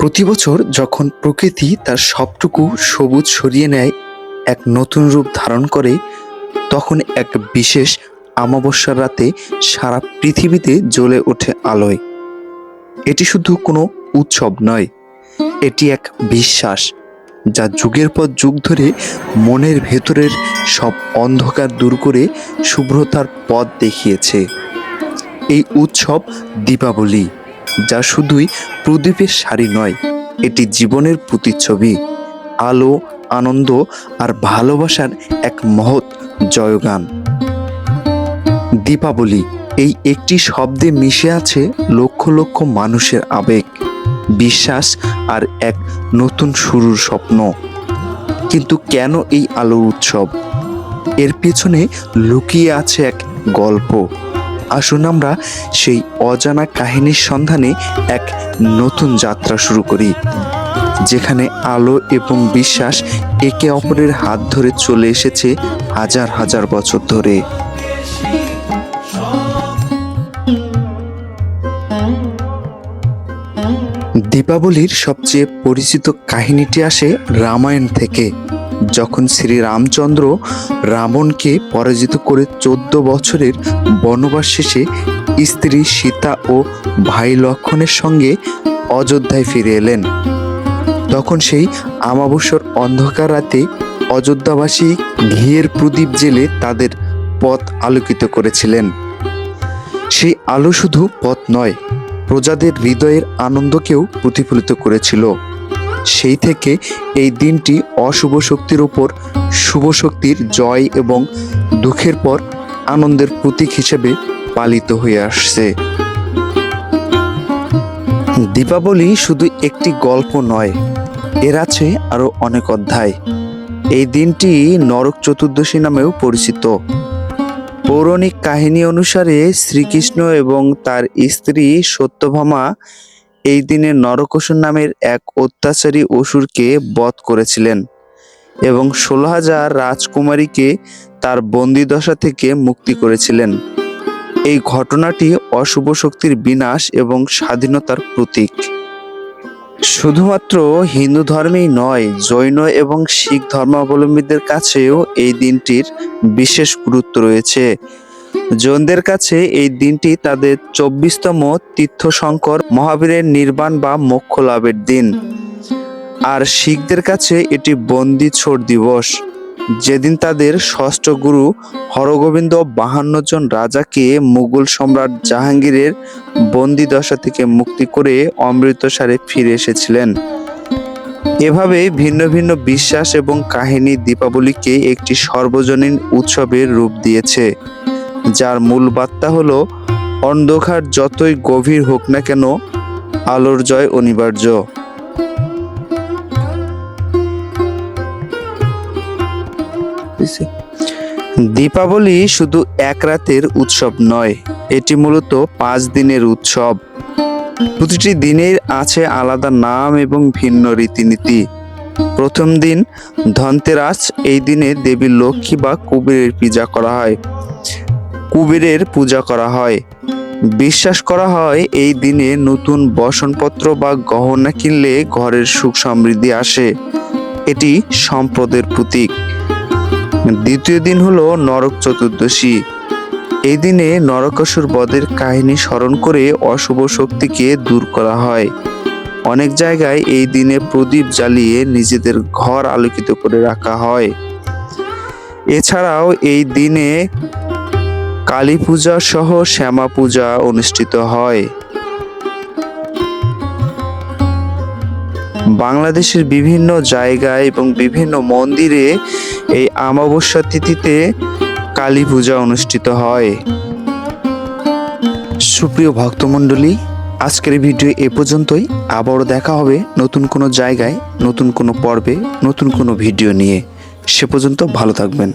প্রতি বছর যখন প্রকৃতি তার সবটুকু সবুজ সরিয়ে নেয়, এক নতুন রূপ ধারণ করে, তখন এক বিশেষ অমাবস্যার রাতে সারা পৃথিবীতে জ্বলে ওঠে আলোয়। এটি শুধু কোনো উৎসব নয়, এটি এক বিশ্বাস, যা যুগের পর যুগ ধরে মনের ভেতরের সব অন্ধকার দূর করে শুভ্রতার পথ দেখিয়েছে। এই উৎসব দীপাবলি। যা শুধুই প্রদীপের শাড়ি নয়, এটি জীবনের প্রতিচ্ছবি। আলো, আনন্দ আর ভালোবাসার এক মহৎ জয়গান। দীপাবলি, এই একটি শব্দে মিশে আছে লক্ষ লক্ষ মানুষের আবেগ, বিশ্বাস আর এক নতুন শুরুর স্বপ্ন। কিন্তু কেন এই আলোর উৎসব? এর পেছনে লুকিয়ে আছে এক গল্প। আসুন আমরা সেই অজানা কাহিনীর সন্ধানে এক নতুন যাত্রা শুরু করি, যেখানে আলো এবং বিশ্বাস একে অপরের হাত ধরে চলে এসেছে হাজার হাজার বছর ধরে। দীপাবলির সবচেয়ে পরিচিত কাহিনীটি আসে রামায়ণ থেকে। যখন শ্রী রামচন্দ্র রাবণকে পরাজিত করে চোদ্দ বছরের বনবাস শেষে স্ত্রী সীতা ও ভাই লক্ষণের সঙ্গে অযোধ্যায় ফিরে এলেন। তখন সেই আমাবস্যার অন্ধকার রাতে অযোধ্যাবাসী ঘিয়ের প্রদীপ জেলে তাদের পথ আলোকিত করেছিলেন। সেই আলো শুধু পথ নয়, প্রজাদের হৃদয়ের আনন্দকেও প্রতিফলিত করেছিল। সেই থেকে এই দিনটি অশুভ শক্তির ওপর শুভ শক্তির জয় এবং দুঃখের পর আনন্দের প্রতীক হিসেবে পালিত হয়ে আসছে। দীপাবলি শুধু একটি গল্প নয়, এর আছে আরও অনেক অধ্যায়। এই দিনটি নরক চতুর্দশী নামেও পরিচিত। পৌরাণিক কাহিনী অনুসারে শ্রীকৃষ্ণ এবং তার স্ত্রী সত্যভামা এই দিনে নরকসুর নামের এক অত্যাচারী অসুরকে বধ করেছিলেন এবং ষোলো হাজার রাজকুমারীকে তার বন্দিদশা থেকে মুক্তি করেছিলেন। এই ঘটনাটি অশুভ শক্তির বিনাশ এবং স্বাধীনতার প্রতীক। শুধুমাত্র হিন্দু ধর্মেই নয়, জৈন এবং শিখ ধর্মাবলম্বীদের কাছেও এই দিনটির বিশেষ গুরুত্ব রয়েছে। জৈনদের কাছে এই দিনটি তাদের চব্বিশতম তীর্থশঙ্কর মহাবীরের নির্বাণ বা মোক্ষ লাভের দিন। আর শিখদের কাছে এটি বন্দি ছোড় দিবস। যেদিন তাদের ষষ্ঠ গুরু হরগোবিন্দ বাহান্ন জন রাজাকে মুঘল সম্রাট জাহাঙ্গীরের বন্দি দশা থেকে মুক্তি করে অমৃতসারে ফিরে এসেছিলেন। এভাবে ভিন্ন ভিন্ন বিশ্বাস এবং কাহিনী দীপাবলিকে একটি সর্বজনীন উৎসবের রূপ দিয়েছে। যার মূল বার্তা হলো, অন্ধকার যতই গভীর হোক না কেন, আলোর জয় অনিবার্য। দীপাবলি শুধু এক রাতের উৎসব নয়, এটি মূলত পাঁচ দিনের উৎসব। প্রতিটি দিনের আছে আলাদা নাম এবং ভিন্ন রীতিনীতি। প্রথম দিন ধনতেরাস, এই দিনে দেবী লক্ষ্মী বা কুবেরের পূজা করা হয়। কুবেরের পূজা করা হয়। বিশ্বাস করা হয় এই দিনে নতুন বসনপত্র বা গহনা কিনলে ঘরের সুখ সমৃদ্ধি আসে। এটি সম্পদের প্রতীক। দ্বিতীয় দিন হলো নরক চতুর্দশী। এই দিনে নরকাসুর বধের কাহিনী স্মরণ করে অশুভ শক্তিকে দূর করা হয়। অনেক জায়গায় এই দিনে প্রদীপ জ্বালিয়ে নিজেদের ঘর আলোকিত করে রাখা হয়। এছাড়াও এই দিনে কালী পূজা সহ শ্যামা পূজা অনুষ্ঠিত হয়। বাংলাদেশের বিভিন্ন জায়গায় এবং বিভিন্ন মন্দিরে এই অমাবস্যা তিথিতে কালী পূজা অনুষ্ঠিত হয়। সুপ্রিয় ভক্তমণ্ডলী, আজকের ভিডিও এ পর্যন্তই। আবারও দেখা হবে নতুন কোনো জায়গায়, নতুন কোনো পর্বে, নতুন কোনো ভিডিও নিয়ে। সে পর্যন্ত ভালো থাকবেন।